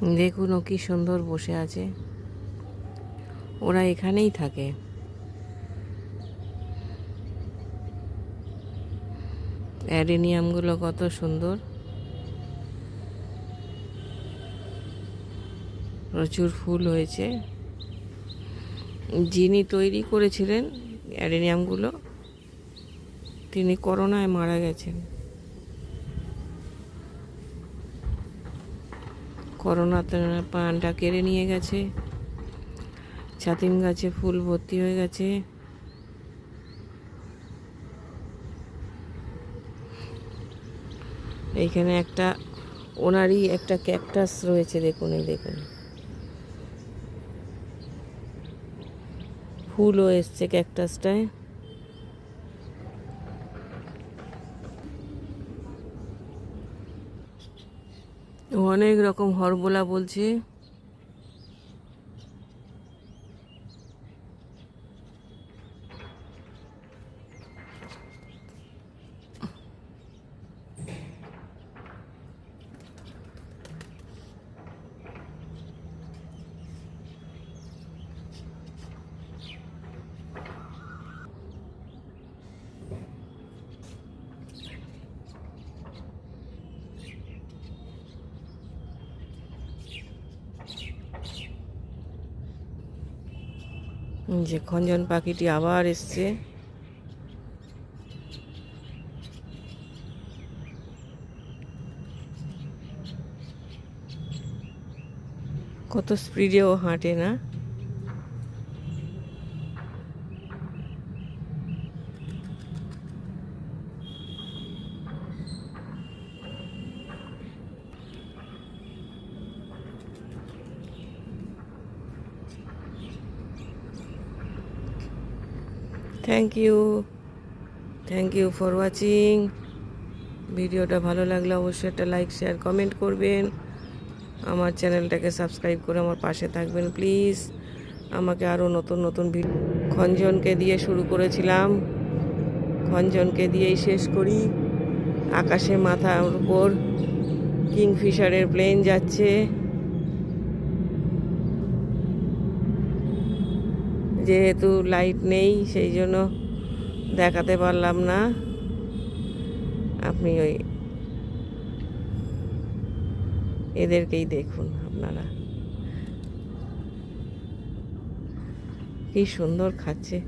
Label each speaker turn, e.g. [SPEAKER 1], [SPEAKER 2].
[SPEAKER 1] দেখুন ও কি সুন্দর বসে আছে। ওরা এখানেই থাকে। অ্যাডেনিয়ামগুলো কত সুন্দর। প্রচুর ফুল হয়েছে। যিনি তৈরি করেছিলেন অ্যাডেনিয়ামগুলো, তিনি করোনায় মারা গেছেন। করোনাতে পানটা কেড়ে নিয়ে গেছে। ছাতিম গাছে ফুল ভর্তি হয়ে গেছে। এইখানে একটা, ওনারই একটা ক্যাকটাস রয়েছে, দেখুন, এই দেখুন। ফুলও এসছে ক্যাকটাসটায়। অনেক রকম হরবোলা বলছে। যে খঞ্জন পাখিটি আবার এসছে। কত স্পিডেও হাঁটে না। Thank you thank you for watching ভিডিওটা ভালো লাগলে অবশ্যই একটা লাইক শেয়ার কমেন্ট করবেন। আমার চ্যানেলটাকে সাবস্ক্রাইব করে আমার পাশে থাকবেন প্লিজ আমাকে আরও নতুন নতুন ভিডিও খঞ্জনকে দিয়ে শুরু করেছিলাম। খঞ্জনকে দিয়েই শেষ করি। আকাশে মাথার উপর কিংফিশারের প্লেন যাচ্ছে। যেহেতু লাইট নেই, সেই জন্য দেখাতে পারলাম না। আপনি ওই এদেরকেই দেখুন আপনারা। কি সুন্দর খাচ্ছে।